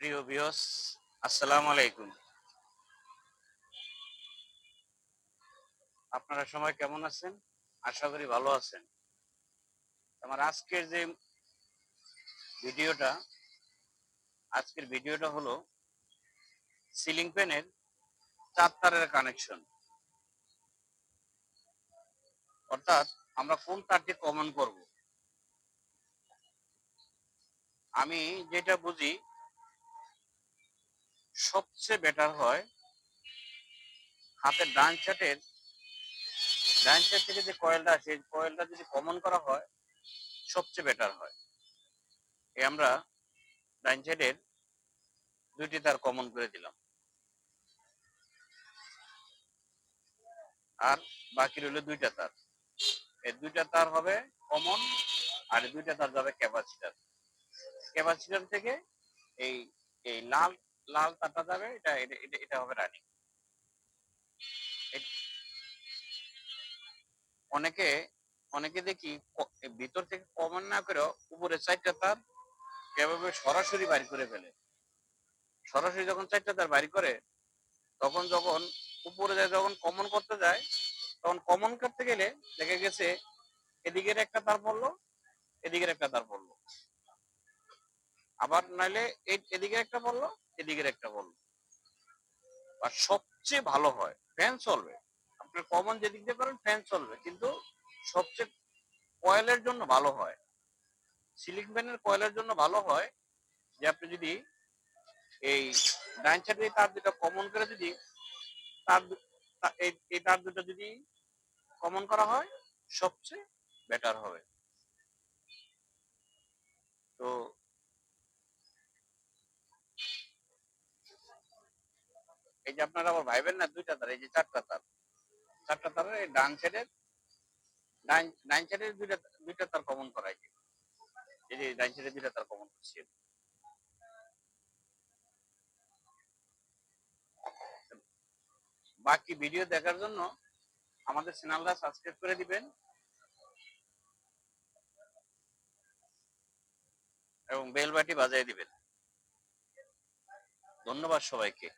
প্রিয় বিয়স আসসালামু আলাইকুম। আপনারা সবাই কেমন আছেন? আশা করি ভালো আছেন। আমার আজকের যে ভিডিওটা, আজকের ভিডিওটা হলো সিলিং ফ্যানের চার তারের কানেকশন। অর্থাৎ আমরা কোন তারটি কমন করব? আমি যেটা বুঝি সবচেয়ে বেটার হয় হাতের ডান চাটের। ডান সাইড থেকে যে কয়েলটা আসে কয়েলটা যদি কমন করা হয়, সবচেয়ে বেটার হয়। এই আমরা ডান সাইডের দুইটি তার কমন করে দিলাম। আর বাকি রইল দুইটা তার। এই দুইটা তার হবে কমন আর দুইটা তার যাবে ক্যাপাসিটার ক্যাপাসিটার থেকে এই এই লাল লাল তারটা যাবে, এটা, এটা- হবে রানিং। অনেকে অনেকে দেখি ভিতর থেকে কমন না করে উপরে চারটা তার এভাবে সরাসরি বাড়ি করে ফেলে। সরাসরি যখন চারটা তার বাড়ি করে, তখন যখন উপরে যায়, যখন কমন করতে যায়, তখন কমন করতে গেলে দেখা গেছে এদিকের একটা তার পড়ল, এদিকের একটা তার পড়ল। আবার নাইলে এই এদিকের একটা পড়ল এদিকের একটা পড়ল আর সবচেয়ে ভালো হয় ফ্যান চলবে। আপনি কমন যেদিক দিয়ে করেন ফ্যান চলবে। কিন্তু সবচেয়ে কয়েলের জন্য ভালো হয় সিলিং ফ্যানের কয়েলের জন্য ভালো হয় যে আপনি যদি এই ডাইন সাইডে তার দুটো কমন করে যদি, তার এই তার দুটো যদি কমন করা হয়, সবচেয়ে বেটার হবে। এই যে আপনারা আবার ভাইবেন না, দুইটা তার, এই যে চারটা তার। চারটা তারের এই ডান সাইডের ডাইন সাইডের দুইটা দুইটা তার কমন করা এই এই যে ডাইন সাইডে দুইটা তার কমন করছি বাকি ভিডিও দেখার জন্য আমাদের চ্যানেলটা সাবস্ক্রাইব করে দিবেন। এবং বেল বাটি বাজিয়ে দিবেন। ধন্যবাদ সবাইকে।